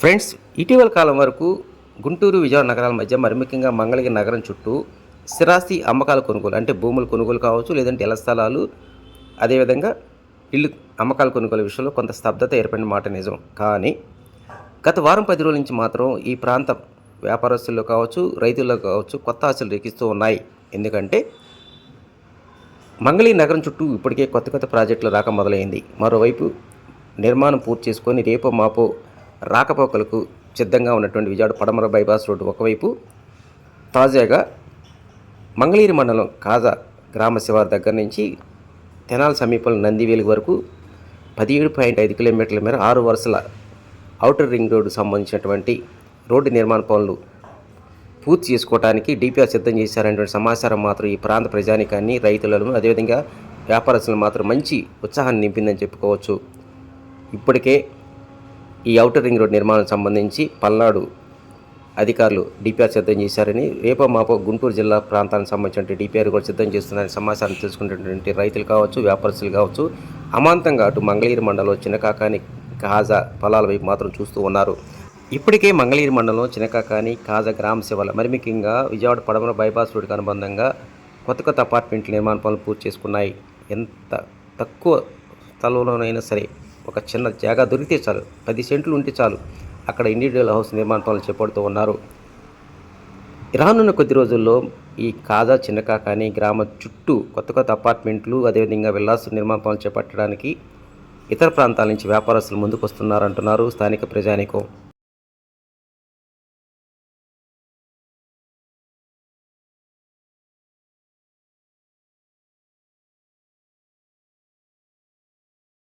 Friends ఇటీవల కాలం వరకు గుంటూరు విజయవాడ నగరాల మధ్య మరి ముఖ్యంగా మంగళగిరి నగరం చుట్టూ స్థిరాస్తి అమ్మకాల కొనుగోలు అంటే భూముల కొనుగోలు కావచ్చు లేదంటే ఇళ్ళ స్థలాలు అదేవిధంగా ఇల్లు అమ్మకాల కొనుగోలు విషయంలో కొంత స్తబ్దత ఏర్పడిన మాట నిజం. కానీ గత వారం పది రోజుల నుంచి మాత్రం ఈ ప్రాంతం వ్యాపారస్తుల్లో కావచ్చు రైతుల్లో కావచ్చు కొత్త ఆశలు రేకిస్తూ ఉన్నాయి. ఎందుకంటే మంగళీ నగరం చుట్టూ ఇప్పటికే కొత్త కొత్త ప్రాజెక్టులు రాక మొదలైంది. మరోవైపు నిర్మాణం పూర్తి చేసుకొని రేపో మాపో రాకపోకలకు సిద్ధంగా ఉన్నటువంటి విజయవాడ పడమర బైపాస్ రోడ్డు ఒకవైపు తాజాగా మంగళగిరి మండలం కాజా గ్రామ శివారు దగ్గర నుంచి తెనాల సమీపంలో నందివేలు వరకు పదిహేడు పాయింట్ ఐదు కిలోమీటర్ల మేర ఆరు వరుసల ఔటర్ రింగ్ రోడ్డు సంబంధించినటువంటి రోడ్డు నిర్మాణ పనులు పూర్తి చేసుకోవడానికి డిపిఆర్ సిద్ధం చేశారనేటువంటి సమాచారం మాత్రం ఈ ప్రాంత ప్రజానికాన్ని రైతులను అదేవిధంగా వ్యాపారస్తులను మాత్రం మంచి ఉత్సాహాన్ని నింపిందని చెప్పుకోవచ్చు. ఇప్పటికే ఈ ఔటర్ రింగ్ రోడ్ నిర్మాణం సంబంధించి పల్నాడు అధికారులు డిపిఆర్ సిద్ధం చేశారని రేపో మాపో గుంటూరు జిల్లా ప్రాంతానికి సంబంధించిన డిపిఆర్ కూడా సిద్ధం చేస్తున్నారని సమాచారం తెలుసుకున్నటువంటి రైతులు కావచ్చు వ్యాపారస్తులు కావచ్చు అమాంతంగా అటు మంగళగిరి మండలం చిన్నకాకాని కాజా పొలాల వైపు మాత్రం చూస్తూ ఉన్నారు. ఇప్పటికే మంగళగిరి మండలం చిన్నకాకాని కాజా గ్రామ శివాల మరి ముఖ్యంగా విజయవాడ పడమర బైపాస్ రోడ్డుకు అనుబంధంగా కొత్త కొత్త అపార్ట్మెంట్ల నిర్మాణ పనులు పూర్తి చేసుకున్నాయి. ఎంత తక్కువ స్థలంలోనైనా సరే ఒక చిన్న జాగా దొరికితే చాలు. పది సెంట్లు ఉంటే చాలు. అక్కడ ఇండివిజువల్ హౌస్ నిర్మాణ పనులు చేపడుతూ ఉన్నారు. రానున్న కొద్ది రోజుల్లో ఈ కాజా చిన్నకాకాని గ్రామ చుట్టూ కొత్త కొత్త అపార్ట్మెంట్లు అదేవిధంగా విల్లాస్ నిర్మాణ పనులు చేపట్టడానికి ఇతర ప్రాంతాల నుంచి వ్యాపారస్తులు ముందుకు వస్తున్నారంటున్నారు స్థానిక ప్రజానికం.